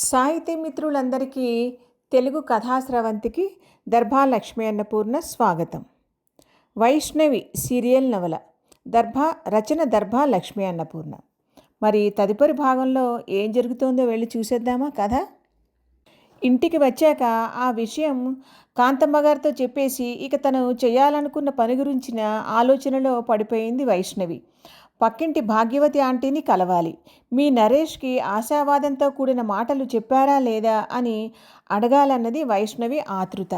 సాహితీ మిత్రులందరికీ తెలుగు కథాశ్రవంతికి దర్భా లక్ష్మీ అన్నపూర్ణ స్వాగతం. వైష్ణవి సీరియల్ నవల దర్భా రచన దర్భా లక్ష్మీ అన్నపూర్ణ. మరి తదుపరి భాగంలో ఏం జరుగుతోందో వెళ్ళి చూసేద్దామా కథ? ఇంటికి వచ్చాక ఆ విషయం కాంతమ్మ గారితో చెప్పేసి ఇక తను చేయాలనుకున్న పని గురించిన ఆలోచనలో పడిపోయింది వైష్ణవి. పక్కింటి భాగ్యవతి ఆంటీని కలవాలి. మీ నరేష్కి ఆశావాదంతో కూడిన మాటలు చెప్పారా లేదా అని అడగాలన్నది వైష్ణవి ఆతృత.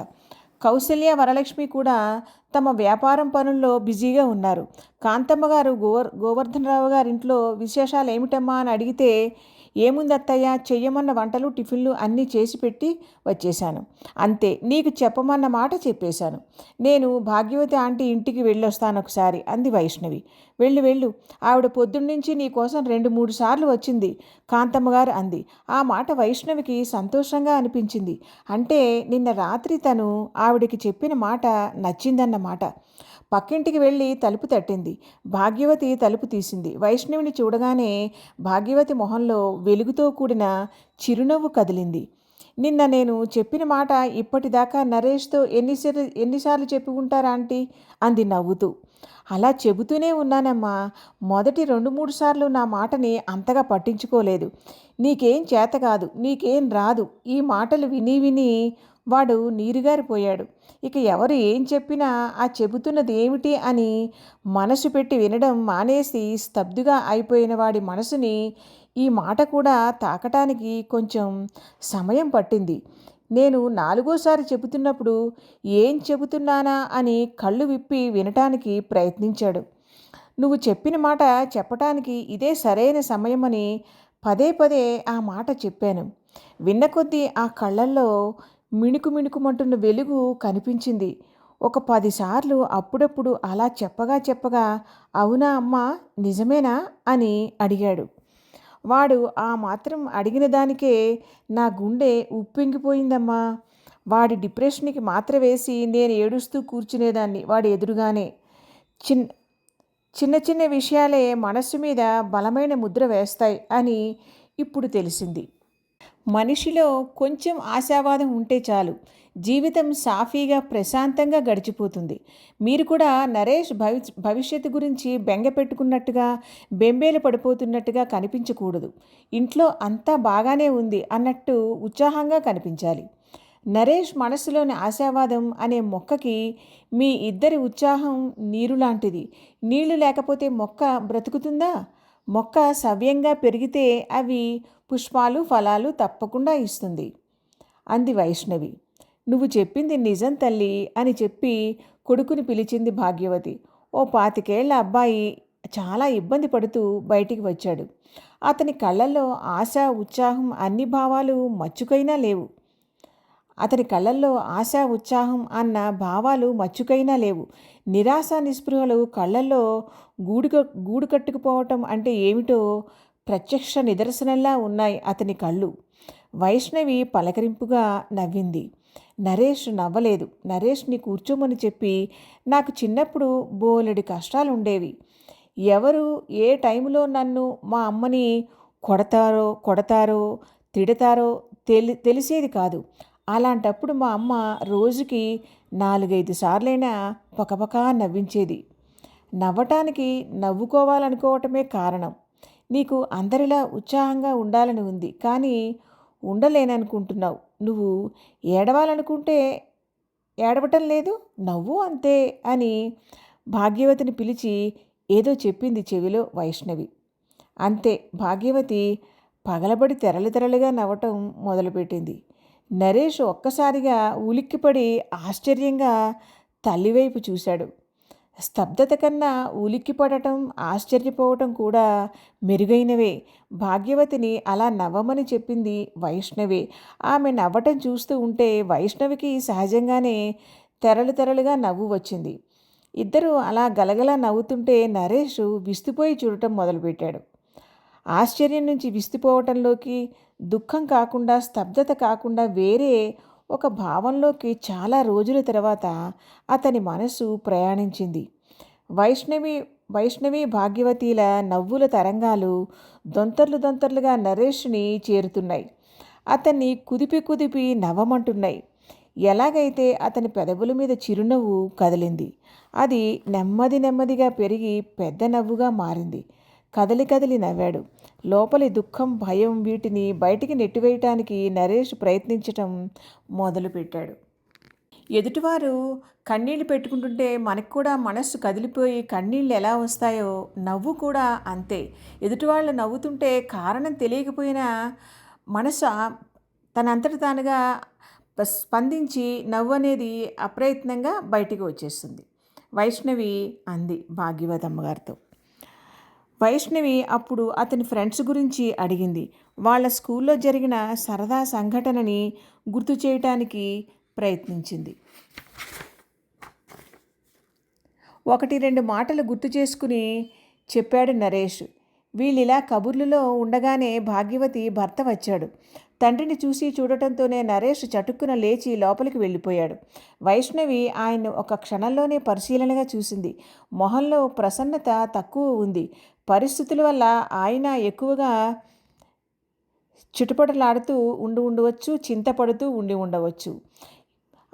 కౌశల్య వరలక్ష్మి కూడా తమ వ్యాపారం పనుల్లో బిజీగా ఉన్నారు. కాంతమ్మ గారు గోవర్ గోవర్ధనరావు గారింట్లో విశేషాలు ఏమిటమ్మా అని అడిగితే ఏముంది అత్తయ్య చెయ్యమన్న వంటలు టిఫిన్లు అన్నీ చేసి పెట్టి వచ్చేశాను. అంతే నీకు చెప్పమన్న మాట చెప్పేశాను. నేను భాగ్యవతి ఆంటీ ఇంటికి వెళ్ళొస్తాను ఒకసారి అంది వైష్ణవి. వెళ్ళు వెళ్ళు. ఆవిడ పొద్దున్నుంచి నీ కోసం రెండు మూడు సార్లు వచ్చింది కాంతమ్మ గారు అంది. ఆ మాట వైష్ణవికి సంతోషంగా అనిపించింది. అంటే నిన్న రాత్రి తను ఆవిడకి చెప్పిన మాట నచ్చిందన్నమాట. పక్కింటికి వెళ్ళి తలుపు తట్టింది. భాగ్యవతి తలుపు తీసింది. వైష్ణవిని చూడగానే భాగ్యవతి మొహంలో వెలుగుతో కూడిన చిరునవ్వు కదిలింది. నిన్న నేను చెప్పిన మాట ఇప్పటిదాకా నరేష్తో ఎన్నిసార్లు ఎన్నిసార్లు చెప్పి ఉంటారా ఆంటీ? అంది నవ్వుతూ. అలా చెబుతూనే ఉన్నానమ్మా. మొదటి రెండు మూడు సార్లు నా మాటని అంతగా పట్టించుకోలేదు. నీకేం చేత కాదు నీకేం రాదు. ఈ మాటలు విని విని వాడు నీరుగారిపోయాడు. ఇక ఎవరు ఏం చెప్పినా ఆ చెబుతున్నది ఏమిటి అని మనసు పెట్టి వినడం మానేసి స్తబ్దుగా అయిపోయిన వాడి మనసుని ఈ మాట కూడా తాకటానికి కొంచెం సమయం పట్టింది. నేను నాలుగోసారి చెబుతున్నప్పుడు ఏం చెబుతున్నానా అని కళ్ళు విప్పి వినటానికి ప్రయత్నించాడు. నువ్వు చెప్పిన మాట చెప్పటానికి ఇదే సరైన సమయమని పదే పదే ఆ మాట చెప్పాను. విన్న కొద్దీ ఆ కళ్ళల్లో మిణుకు మిణుకుమంటున్న వెలుగు కనిపించింది. ఒక పదిసార్లు అప్పుడప్పుడు అలా చెప్పగా చెప్పగా అవునా అమ్మా నిజమేనా అని అడిగాడు. వాడు ఆ మాత్రం అడిగిన దానికే నా గుండె ఉప్పింగిపోయిందమ్మా. వాడి డిప్రెషన్కి మాత్ర వేసి నేను ఏడుస్తూ కూర్చునేదాన్ని వాడి ఎదురుగానే. చిన్ చిన్న చిన్న విషయాలే మనస్సు మీద బలమైన ముద్ర వేస్తాయి అని ఇప్పుడు తెలిసింది. మనిషిలో కొంచెం ఆశావాదం ఉంటే చాలు. జీవితం సాఫీగా ప్రశాంతంగా గడిచిపోతుంది. మీరు కూడా నరేష్ భవి భవిష్యత్తు గురించి బెంగ పెట్టుకున్నట్టుగా బెంబేలు పడిపోతున్నట్టుగా కనిపించకూడదు. ఇంట్లో అంతా బాగానే ఉంది అన్నట్టు ఉత్సాహంగా కనిపించాలి. నరేష్ మనసులోని ఆశావాదం అనే మొక్కకి మీ ఇద్దరి ఉత్సాహం నీరు లాంటిది నీళ్ళు లేకపోతే మొక్క బ్రతుకుతుందా? మొక్క సవ్యంగా పెరిగితే అవి పుష్పాలు ఫలాలు తప్పకుండా ఇస్తుంది. అంది వైష్ణవి. నువ్వు చెప్పింది నిజం తల్లి అని చెప్పి కొడుకుని పిలిచింది భాగ్యవతి. ఓ పాతికేళ్ళ అబ్బాయి చాలా ఇబ్బంది పడుతూ బయటికి వచ్చాడు. అతని కళ్ళల్లో ఆశ ఉత్సాహం అన్ని భావాలు మచ్చుకైనా లేవు. అతని కళ్ళల్లో ఆశ ఉత్సాహం అన్న భావాలు మచ్చుకైనా లేవు. నిరాశ నిస్పృహలు కళ్ళల్లో గూడుక గూడు కట్టుకుపోవటం అంటే ఏమిటో ప్రత్యక్ష నిదర్శనంలా ఉన్నాయి అతని కళ్ళు. వైష్ణవి పలకరింపుగా నవ్వింది. నరేష్ నవ్వలేదు. నరేష్ని కూర్చోమని చెప్పి నాకు చిన్నప్పుడు బోలెడు కష్టాలు ఉండేవి ఎవరు ఏ టైంలో నన్ను మా అమ్మని కొడతారో కొడతారో తిడతారో తెలి తెలిసేది కాదు. అలాంటప్పుడు మా అమ్మ రోజుకి నాలుగైదు సార్లైనా పకపకా నవ్వించేది. నవ్వటానికి నవ్వుకోవాలనుకోవటమే కారణం. నీకు అందరిలా ఉత్సాహంగా ఉండాలని ఉంది. కానీ ఉండలేననుకుంటున్నావు. నువ్వు ఏడవాలనుకుంటే ఏడవటం లేదు నవ్వు అంతే అని భాగ్యవతిని పిలిచి ఏదో చెప్పింది చెవిలో వైష్ణవి. అంతే భాగ్యవతి పగలబడి తెరలు తెరలుగా నవ్వటం మొదలుపెట్టింది. నరేష్ ఒక్కసారిగా ఉలిక్కిపడి ఆశ్చర్యంగా తల్లివైపు చూశాడు. స్తబ్దత కన్నా ఉలిక్కిపడటం ఆశ్చర్యపోవటం కూడా మెరుగైనవే. భాగ్యవతిని అలా నవ్వమని చెప్పింది వైష్ణవి. ఆమె నవ్వటం చూస్తూ ఉంటే వైష్ణవికి సహజంగానే తెరలు తెరలుగా నవ్వు వచ్చింది. ఇద్దరు అలా గలగలా నవ్వుతుంటే నరేష్ విస్తుపోయి చూడటం మొదలుపెట్టాడు. ఆశ్చర్యం నుంచి విస్తుపోవటంలోకి దుఃఖం కాకుండా స్తబ్దత కాకుండా వేరే ఒక భావంలోకి చాలా రోజుల తర్వాత అతని మనసు ప్రయాణించింది. వైష్ణవి వైష్ణవి భాగ్యవతిల నవ్వుల తరంగాలు దొంతర్లు దొంతర్లుగా నరేష్ని చేరుతున్నాయి. అతన్ని కుదిపి కుదిపి నవ్వమంటున్నాయి. ఎలాగైతే అతని పెదవుల మీద చిరునవ్వు కదిలింది అది నెమ్మది నెమ్మదిగా పెరిగి పెద్ద నవ్వుగా మారింది. కదలి కదిలి నవ్వాడు. లోపలి దుఃఖం భయం వీటిని బయటికి నెట్టివేయటానికి నరేష్ ప్రయత్నించటం మొదలుపెట్టాడు. ఎదుటివారు కన్నీళ్ళు పెట్టుకుంటుంటే మనకు కూడా మనస్సు కదిలిపోయి కన్నీళ్ళు ఎలా వస్తాయో నవ్వు కూడా అంతే. ఎదుటివాళ్ళు నవ్వుతుంటే కారణం తెలియకపోయినా మనసు తనంతట తానుగా స్పందించి నవ్వు అనేది అప్రయత్నంగా బయటికి వచ్చేస్తుంది. వైష్ణవి అంది భాగ్యవతమ్మ గారితో. వైష్ణవి అప్పుడు అతని ఫ్రెండ్స్ గురించి అడిగింది. వాళ్ళ స్కూల్లో జరిగిన సరదా సంఘటనని గుర్తు చేయటానికి ప్రయత్నించింది. ఒకటి రెండు మాటలు గుర్తు చేసుకుని చెప్పాడు నరేష్. వీళ్ళిలా కబుర్లలో ఉండగానే భాగ్యవతి భర్త వచ్చాడు. తండ్రిని చూసి చూడటంతోనే నరేష్ చటుక్కున లేచి లోపలికి వెళ్ళిపోయాడు. వైష్ణవి ఆయన ఒక క్షణంలోనే పరిశీలనగా చూసింది. మొహంలో ప్రసన్నత తక్కువ ఉంది. పరిస్థితుల వల్ల ఆయన ఎక్కువగా చుట్టుపటలాడుతూ ఉండి ఉండవచ్చు చింతపడుతూ ఉండి ఉండవచ్చు.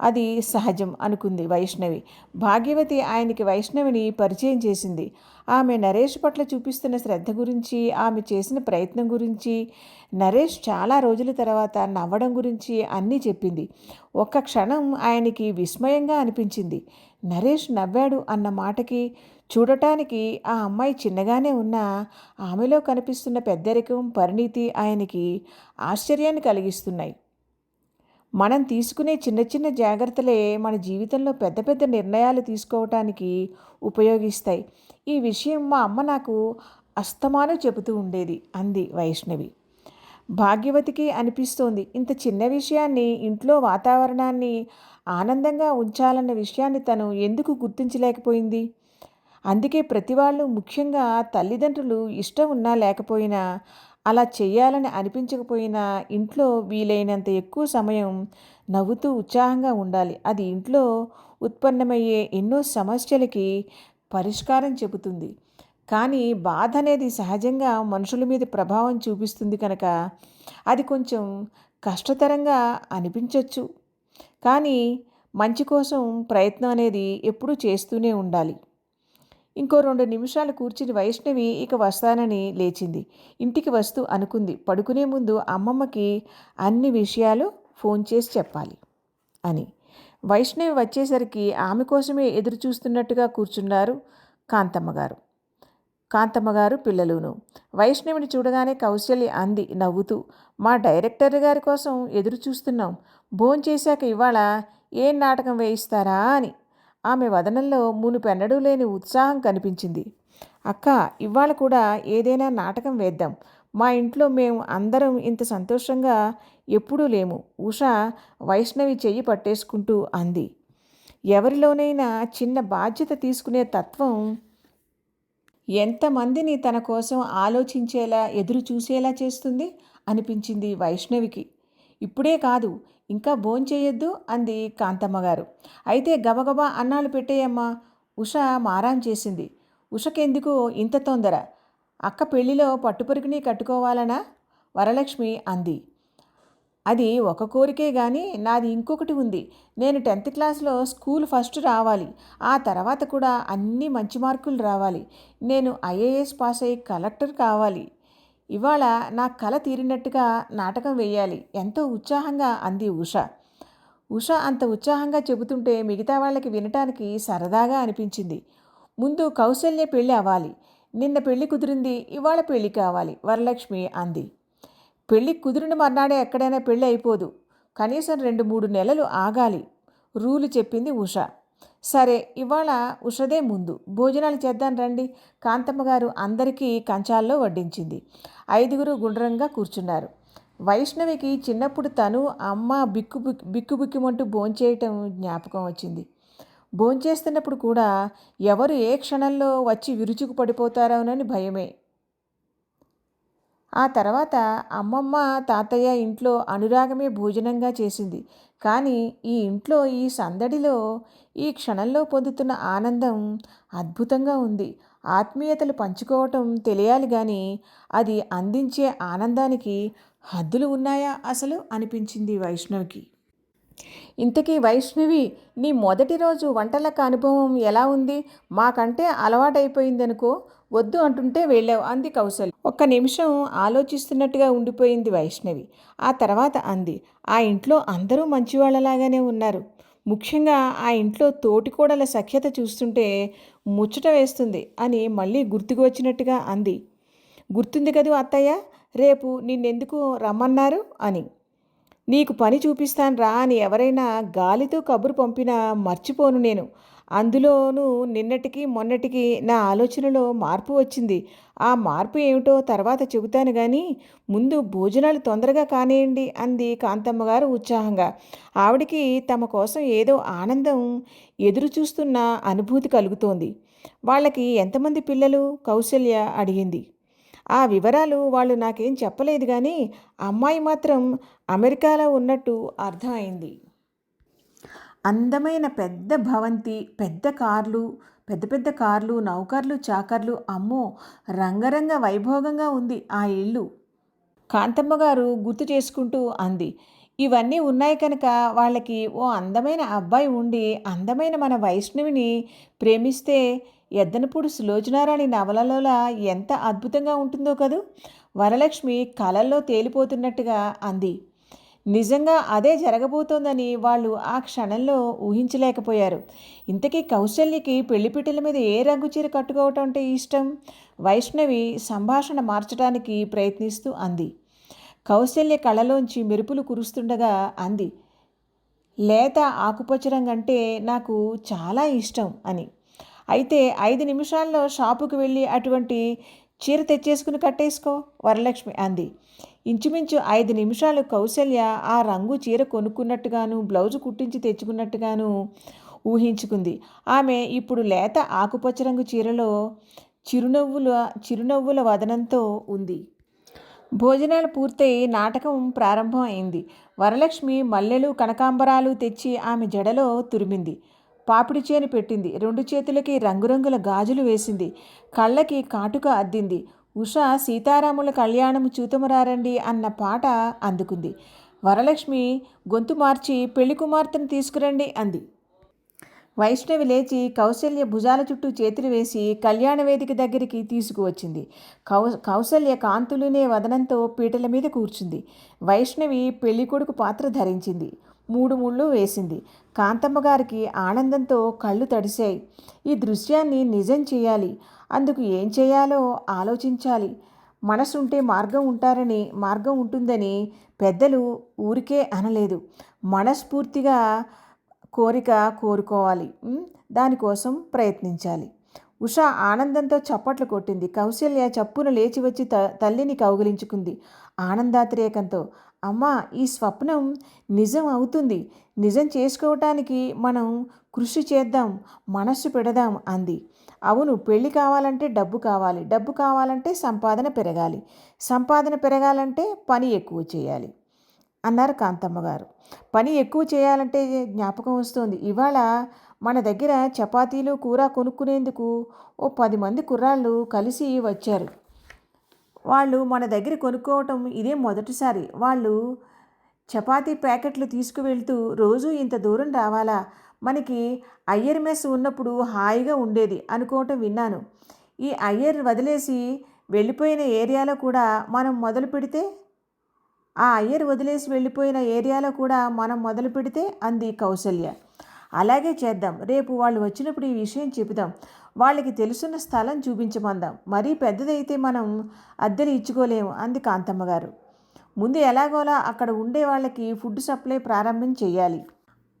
అది సహజం అనుకుంది వైష్ణవి. భాగ్యవతి ఆయనకి వైష్ణవిని పరిచయం చేసింది. ఆమె నరేష్ పట్ల చూపిస్తున్న శ్రద్ధ గురించి ఆమె చేసిన ప్రయత్నం గురించి నరేష్ చాలా రోజుల తర్వాత నవ్వడం గురించి అన్నీ చెప్పింది. ఒక్క క్షణం ఆయనకి విస్మయంగా అనిపించింది. నరేష్ నవ్వాడు అన్న మాటకి చూడటానికి ఆ అమ్మాయి చిన్నగానే ఉన్నా ఆమెలో కనిపిస్తున్న పెద్దరికం పరిణీతి ఆయనకి ఆశ్చర్యాన్ని కలిగిస్తున్నాయి. మనం తీసుకునే చిన్న చిన్న జాగ్రత్తలే మన జీవితంలో పెద్ద పెద్ద నిర్ణయాలు తీసుకోవటానికి ఉపయోగిస్తాయి. ఈ విషయం మా అమ్మ నాకు అస్తమానం చెబుతూ ఉండేది అంది వైష్ణవి. భాగ్యవతికి అనిపిస్తోంది ఇంత చిన్న విషయాన్ని ఇంట్లో వాతావరణాన్ని ఆనందంగా ఉంచాలన్న విషయాన్ని తను ఎందుకు గుర్తించలేకపోయింది? అందుకే ప్రతి వాళ్ళు ముఖ్యంగా తల్లిదండ్రులు ఇష్టం ఉన్నా లేకపోయినా అలా చేయాలని అనిపించకపోయినా ఇంట్లో వీలైనంత ఎక్కువ సమయం నవ్వుతూ ఉత్సాహంగా ఉండాలి. అది ఇంట్లో ఉత్పన్నమయ్యే ఎన్నో సమస్యలకి పరిష్కారం చెబుతుంది. కానీ బాధ అనేది సహజంగా మనుషుల మీద ప్రభావం చూపిస్తుంది కనుక అది కొంచెం కష్టతరంగా అనిపించవచ్చు కానీ మంచి కోసం ప్రయత్నం అనేది ఎప్పుడూ చేస్తూనే ఉండాలి. ఇంకో రెండు నిమిషాలు కూర్చుని వైష్ణవి ఇక వస్తానని లేచింది. ఇంటికి వస్తూ అనుకుంది. పడుకునే ముందు అమ్మమ్మకి అన్ని విషయాలు ఫోన్ చేసి చెప్పాలి అని. వైష్ణవి వచ్చేసరికి ఆమె కోసమే ఎదురు చూస్తున్నట్టుగా కూర్చున్నారు కాంతమ్మ గారు. కాంతమ్మ గారు పిల్లలును. వైష్ణవిని చూడగానే కౌశల్య అంది నవ్వుతూ మా డైరెక్టర్ గారి కోసం ఎదురు చూస్తున్నాం. భోంచేశాక ఇవాళ ఏం నాటకం వేయిస్తారా? అని. ఆమె వదనంలో మునుపెన్నడూ లేని ఉత్సాహం కనిపించింది. అక్క ఇవాళ కూడా ఏదైనా నాటకం వేద్దాం. మా ఇంట్లో మేము అందరం ఇంత సంతోషంగా ఎప్పుడూ లేము. ఉష వైష్ణవి చెయ్యి పట్టేసుకుంటూ అంది. ఎవరిలోనైనా చిన్న బాధ్యత తీసుకునే తత్వం ఎంతమందిని తన కోసం ఆలోచించేలా ఎదురు చూసేలా చేస్తుంది? అనిపించింది వైష్ణవికి. ఇప్పుడే కాదు. ఇంకా భోంచేయొద్దు అంది కాంతమ్మ గారు అయితే గబగబా అన్నాలు పెట్టేయమ్మా. ఉష మారాం చేసింది. ఉషకెందుకు ఇంత తొందర? అక్క పెళ్ళిలో పట్టుపరుకుని కట్టుకోవాలనా? వరలక్ష్మి అంది. అది ఒక కోరికే కానీ నాది ఇంకొకటి ఉంది. నేను టెన్త్ క్లాస్లో స్కూల్ ఫస్ట్ రావాలి. ఆ తర్వాత కూడా అన్ని మంచి మార్కులు రావాలి. నేను ఐఏఎస్ పాస్ అయ్యి కలెక్టర్ కావాలి. ఇవాళ నా కల తీరినట్టుగా నాటకం వేయాలి. ఎంతో ఉత్సాహంగా అంది ఉష. ఉష అంత ఉత్సాహంగా చెబుతుంటే మిగతా వాళ్ళకి వినటానికి సరదాగా అనిపించింది. ముందు కౌశల్య పెళ్ళి అవ్వాలి. నిన్న పెళ్ళి కుదిరింది ఇవాళ పెళ్ళి కావాలి వరలక్ష్మి అంది. పెళ్ళి కుదిరిన మర్నాడే ఎక్కడైనా పెళ్ళి అయిపోదు. కనీసం రెండు మూడు నెలలు ఆగాలి రూలు చెప్పింది ఉష. సరే ఇవాళ ఉషదే ముందు. భోజనాలు చేద్దాం రండి. కాంతమ్మ గారు అందరికీ కంచాల్లో వడ్డించింది. ఐదుగురు గుండ్రంగా కూర్చున్నారు. వైష్ణవికి చిన్నప్పుడు తను అమ్మ బిక్కు బిక్కు బిక్కుమంటూ భోంచేయటం జ్ఞాపకం వచ్చింది. భోంచేస్తున్నప్పుడు కూడా ఎవరు ఏ క్షణంలో వచ్చి విరుచుకు పడిపోతారోనని భయమే. ఆ తర్వాత అమ్మమ్మ తాతయ్య ఇంట్లో అనురాగమే భోజనంగా చేసింది. కానీ ఈ ఇంట్లో ఈ సందడిలో ఈ క్షణంలో పొందుతున్న ఆనందం అద్భుతంగా ఉంది. ఆత్మీయతలు పంచుకోవటం తెలియాలి కానీ అది అందించే ఆనందానికి హద్దులు ఉన్నాయా అసలు అనిపించింది వైష్ణవికి. ఇంతకీ వైష్ణవి నీ మొదటి రోజు వంటలకు అనుభవం ఎలా ఉంది? మాకంటే అలవాటైపోయిందనుకో వద్దు అంటుంటే వెళ్ళావు. అంది కౌశల్. ఒక్క నిమిషం ఆలోచిస్తున్నట్టుగా ఉండిపోయింది వైష్ణవి. ఆ తర్వాత అంది. ఆ ఇంట్లో అందరూ మంచివాళ్ళలాగానే ఉన్నారు. ముఖ్యంగా ఆ ఇంట్లో తోటికోడల సఖ్యత చూస్తుంటే ముచ్చట వేస్తుంది అని మళ్ళీ గుర్తుకు వచ్చినట్టుగా అంది. గుర్తుంది కదూ అత్తయ్య? రేపు నిన్నెందుకు రమ్మన్నారు అని. నీకు పని చూపిస్తాను రా అని ఎవరైనా గాలితో కబురు పంపినా మర్చిపోను నేను. అందులోనూ నిన్నటికి మొన్నటికి నా ఆలోచనలో మార్పు వచ్చింది. ఆ మార్పు ఏమిటో తర్వాత చెబుతాను కానీ ముందు భోజనాలు తొందరగా కానియండి అంది కాంతమ్మ గారు ఉత్సాహంగా. ఆవిడికి తమ కోసం ఏదో ఆనందం ఎదురు చూస్తున్న అనుభూతి కలుగుతోంది. వాళ్ళకి ఎంతమంది పిల్లలు? కౌశల్య అడిగింది. ఆ వివరాలు వాళ్ళు నాకేం చెప్పలేదు కానీ అమ్మాయి మాత్రం అమెరికాలో ఉన్నట్టు అర్థమైంది. అందమైన పెద్ద భవంతి పెద్ద కార్లు పెద్ద పెద్ద కార్లు నౌకర్లు చాకర్లు అమ్మో! రంగరంగ వైభోగంగా ఉంది ఆ ఇల్లు. కాంతమ్మ గారు గుర్తు చేసుకుంటూ అంది ఇవన్నీ ఉన్నాయి కనుక వాళ్ళకి ఓ అందమైన అబ్బాయి ఉండి అందమైన మన వైష్ణవిని ప్రేమిస్తే ఎద్దనపూడి సులోచనారాణి నవలలోలా ఎంత అద్భుతంగా ఉంటుందో కదూ! వరలక్ష్మి కలల్లో తేలిపోతున్నట్టుగా అంది. నిజంగా అదే జరగబోతోందని వాళ్ళు ఆ క్షణంలో ఊహించలేకపోయారు. ఇంతకీ కౌశల్యకి పెళ్ళిపిట్టల మీద ఏ రంగు చీర కట్టుకోవటం అంటే ఇష్టం? వైష్ణవి సంభాషణ మార్చడానికి ప్రయత్నిస్తూ అంది. కౌశల్య కళలోంచి మెరుపులు కురుస్తుండగా అంది. లేత ఆకుపచ్చ రంగు అంటే నాకు చాలా ఇష్టం అని. అయితే ఐదు నిమిషాల్లో షాపుకి వెళ్ళి అటువంటి చీర తెచ్చేసుకుని కట్టేసుకో వరలక్ష్మి అంది. ఇంచుమించు ఐదు నిమిషాలు కౌశల్య ఆ రంగు చీర కొనుక్కున్నట్టుగాను బ్లౌజు కుట్టించి తెచ్చుకున్నట్టుగాను ఊహించుకుంది. ఆమె ఇప్పుడు లేత ఆకుపచ్చ రంగు చీరలో చిరునవ్వుల చిరునవ్వుల వదనంతో ఉంది. భోజనాలు పూర్తయి నాటకం ప్రారంభం అయింది. వరలక్ష్మి మల్లెలు కనకాంబరాలు తెచ్చి ఆమె జడలో తురిమింది. పాపిడి చేను పెట్టింది. రెండు చేతులకి రంగురంగుల గాజులు వేసింది. కళ్ళకి కాటుక అద్దింది. ఉష సీతారాముల కళ్యాణం చూతుమరారండి అన్న పాట అందుకుంది. వరలక్ష్మి గొంతు మార్చి పెళ్ళి కుమార్తెను తీసుకురండి అంది. వైష్ణవి లేచి కౌశల్య భుజాల చుట్టూ చేతులు వేసి కళ్యాణ వేదిక దగ్గరికి తీసుకువచ్చింది. కౌ కౌశల్య కాంతులునే వదనంతో పీటల మీద కూర్చుంది. వైష్ణవి పెళ్ళికొడుకు పాత్ర ధరించింది. మూడు ముళ్ళు వేసింది. కాంతమ్మ గారికి ఆనందంతో కళ్ళు తడిశాయి. ఈ దృశ్యాన్ని నిజం చేయాలి. అందుకు ఏం చేయాలో ఆలోచించాలి. మనసుంటే మార్గం ఉంటారని మార్గం ఉంటుందని పెద్దలు ఊరికే అనలేదు. మనస్ఫూర్తిగా కోరిక కోరుకోవాలి. దానికోసం ప్రయత్నించాలి. ఉష ఆనందంతో చప్పట్లు కొట్టింది. కౌశల్య చప్పున లేచి వచ్చి త తల్లిని కౌగిలించుకుంది. ఆనందాతిరేకంతో అమ్మా ఈ స్వప్నం నిజం అవుతుంది. నిజం చేసుకోవటానికి మనం కృషి చేద్దాం మనస్సు పెడదాం అంది. అవును పెళ్ళి కావాలంటే డబ్బు కావాలి. డబ్బు కావాలంటే సంపాదన పెరగాలి. సంపాదన పెరగాలంటే పని ఎక్కువ చేయాలి అన్నారు కాంతమ్మ గారు పని ఎక్కువ చేయాలంటే జ్ఞాపకం వస్తుంది. ఇవాళ మన దగ్గర చపాతీలు కూర కొనుక్కునేందుకు ఓ పది మంది కుర్రాళ్ళు కలిసి వచ్చారు. వాళ్ళు మన దగ్గర కొనుక్కోవటం ఇదే మొదటిసారి. వాళ్ళు చపాతీ ప్యాకెట్లు తీసుకువెళ్తూ రోజు ఇంత దూరం రావాలా? మనకి అయ్యర్ మెస్ ఉన్నప్పుడు హాయిగా ఉండేది అనుకోవటం విన్నాను. ఈ అయ్యర్ వదిలేసి వెళ్ళిపోయిన ఏరియాలో కూడా మనం మొదలు పెడితే? ఆ అయ్యర్ వదిలేసి వెళ్ళిపోయిన ఏరియాలో కూడా మనం మొదలు పెడితే? అంది కౌసల్య. అలాగే చేద్దాం. రేపు వాళ్ళు వచ్చినప్పుడు ఈ విషయం చెబుదాం. వాళ్ళకి తెలుసున్న స్థలం చూపించమందాం. మరీ పెద్దదైతే మనం అద్దెలు ఇచ్చుకోలేము అంది కాంతమ్మ గారు. ముందు ఎలాగోలా అక్కడ ఉండే వాళ్ళకి ఫుడ్ సప్లై ప్రారంభం చేయాలి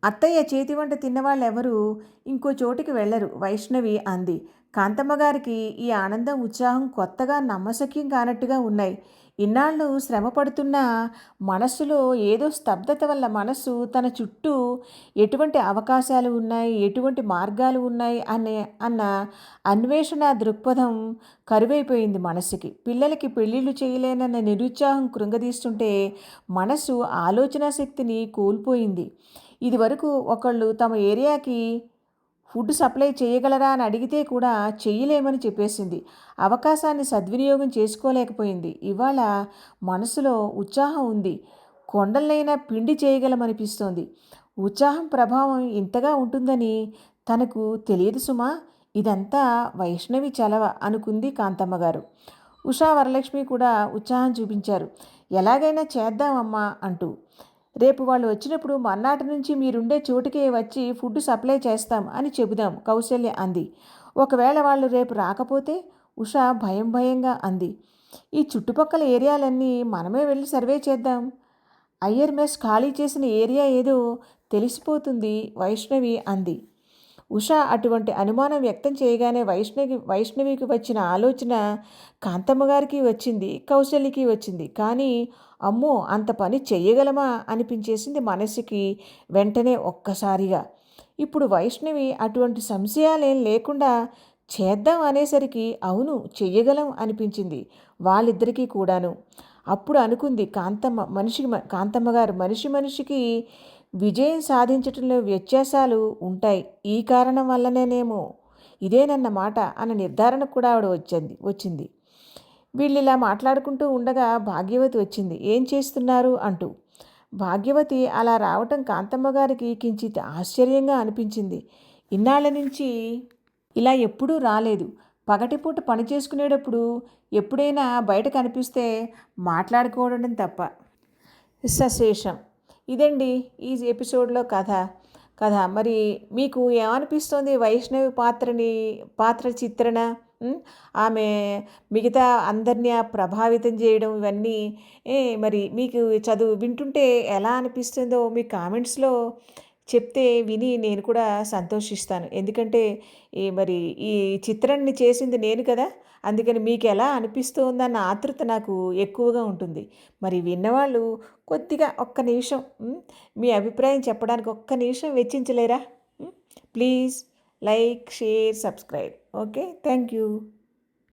అత్తయ్య చేతి వంట తిన్నవాళ్ళెవరూ ఇంకో చోటికి వెళ్ళరు వైష్ణవి అంది. కాంతమ్మ గారికి ఈ ఆనందం ఉత్సాహం కొత్తగా నమ్మశక్యం కానట్టుగా ఉన్నాయి. ఇన్నాళ్ళు శ్రమ పడుతున్న మనస్సులో ఏదో స్తబ్దత వల్ల మనస్సు తన చుట్టూ ఎటువంటి అవకాశాలు ఉన్నాయి ఎటువంటి మార్గాలు ఉన్నాయి అనే అన్న అన్వేషణ దృక్పథం కరువైపోయింది మనసుకి పిల్లలకి పెళ్ళిళ్ళు చేయలేనన్న నిరుత్సాహం కృంగదీస్తుంటే మనసు ఆలోచన శక్తిని కోల్పోయింది. ఇదివరకు ఒకళ్ళు తమ ఏరియాకి ఫుడ్ సప్లై చేయగలరా అని అడిగితే కూడా చెయ్యలేమని చెప్పేసింది. అవకాశాన్ని సద్వినియోగం చేసుకోలేకపోయింది. ఇవాళ మనసులో ఉత్సాహం ఉంది. కొండలైనా పిండి చేయగలమనిపిస్తోంది. ఉత్సాహం ప్రభావం ఇంతగా ఉంటుందని తనకు తెలియదు సుమా. ఇదంతా వైష్ణవి చలవ అనుకుంది కాంతమ్మ గారు. ఉషా వరలక్ష్మి కూడా ఉత్సాహం చూపించారు. ఎలాగైనా చేద్దామమ్మా అంటూ రేపు వాళ్ళు వచ్చినప్పుడు మర్నాటి నుంచి మీరుండే చోటుకే వచ్చి ఫుడ్ సప్లై చేస్తాం అని చెబుదాం కౌశల్య అంది. ఒకవేళ వాళ్ళు రేపు రాకపోతే ఉష భయం భయంగా అంది. ఈ చుట్టుపక్కల ఏరియాలన్నీ మనమే వెళ్ళి సర్వే చేద్దాం. అయ్యర్ మెస్ ఖాళీ చేసిన ఏరియా ఏదో తెలిసిపోతుంది వైష్ణవి అంది. ఉష అటువంటి అనుమానం వ్యక్తం చేయగానే వైష్ణవి వైష్ణవికి వచ్చిన ఆలోచన కాంతమ్మ గారికి వచ్చింది కౌశల్యకి వచ్చింది. కానీ అమ్మో అంత పని చెయ్యగలమా అనిపించేసింది మనసుకి వెంటనే ఒక్కసారిగా. ఇప్పుడు వైష్ణవి అటువంటి సంశయాలేం లేకుండా చేద్దాం అనేసరికి అవును చెయ్యగలం అనిపించింది వాళ్ళిద్దరికీ కూడాను. అప్పుడు అనుకుంది కాంతమ్మ మనిషి కాంతమ్మ గారు మనిషి మనిషికి విజయం సాధించటంలో వ్యత్యాసాలు ఉంటాయి. ఈ కారణం వల్లనేనేమో ఇదేనన్న మాట అన్న నిర్ధారణ కూడా ఆవిడ వచ్చింది వచ్చింది. వీళ్ళు ఇలా మాట్లాడుకుంటూ ఉండగా భాగ్యవతి వచ్చింది. ఏం చేస్తున్నారు? అంటూ. భాగ్యవతి అలా రావటం కాంతమ్మ గారికి కించిత్ ఆశ్చర్యంగా అనిపించింది. ఇన్నాళ్ళ నుంచి ఇలా ఎప్పుడూ రాలేదు. పగటిపూట పని చేసుకునేటప్పుడు ఎప్పుడైనా బయట కనిపిస్తే మాట్లాడుకోవడం తప్ప. సశేషం. ఇదండి ఈ ఎపిసోడ్లో కథ. కథ. మరి మీకు ఏమనిపిస్తుంది వైష్ణవి పాత్రని పాత్ర చిత్రణ? ఆమె మిగతా అందరినీ ప్రభావితం చేయడం ఇవన్నీ మరి మీకు చదువు వింటుంటే ఎలా అనిపిస్తుందో మీ కామెంట్స్లో చెప్తే విని నేను కూడా సంతోషిస్తాను. ఎందుకంటే ఈ మరి ఈ చిత్రాన్ని చేసింది నేను కదా. అందుకని మీకు ఎలా అనిపిస్తుందన్న ఆతృత నాకు ఎక్కువగా ఉంటుంది. మరి విన్నవాళ్ళు కొద్దిగా ఒక్క నిమిషం మీ అభిప్రాయం చెప్పడానికి ఒక్క నిమిషం వెచ్చించలేరా? Please like share subscribe. Okay thank you.